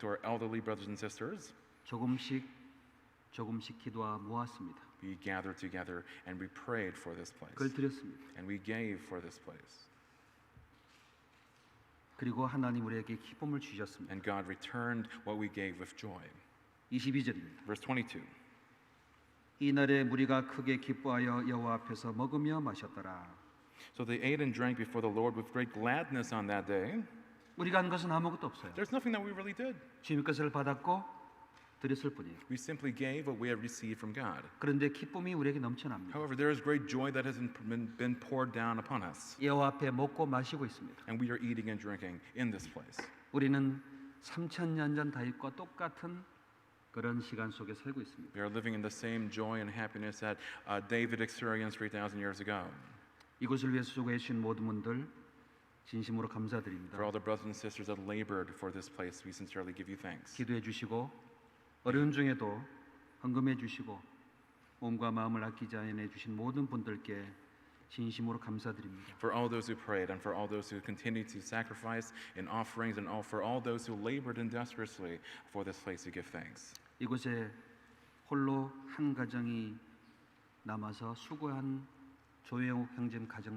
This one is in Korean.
to our elderly brothers and sisters, 조금씩 조금씩 기도하 모았습니다. we gathered together and we prayed for this place. 그걸 드렸습니다. And we gave for this place. 그리고 하나님 우리에게 기쁨을 주셨습니다. And God returned what we gave with joy. 22절입니다. Verse 22. 이날에 무리가 크게 기뻐하여 여호와 앞에서 먹으며 마셨더라. So they ate and drank before the Lord with great gladness on that day. 우리가 한 것은 아무것도 없어요. There's nothing that we really did. 주님 것을 받았고 드렸을 뿐이에요. We simply gave what we had received from God. 그런데 기쁨이 우리에게 넘쳐납니다. However, there is great joy that has been, been poured down upon us. 여호와 앞에 먹고 마시고 있습니다. And we are eating and drinking in this place. 우리는 3천 년전 다윗과 똑같은 그런 시간 속에 살고 있습니다. We are living in the same joy and happiness that uh, David experienced 3,000 years ago. 이곳을 위해서 수고해 주신 모든 분들 진심으로 감사드립니다. For all the brothers and sisters that labored for this place, we sincerely give you thanks. 기도해 주시고 어려운 중에도 헌금해 주시고 몸과 마음을 아끼지 않아 주신 모든 분들께 진심으로 감사드립니다. For all those who prayed and for all those who continue to sacrifice in offerings and all, for all those who labored industriously for this place, we give thanks. 이곳에 홀로 한 가정이 남아서 수고한 조영욱 형제님 가정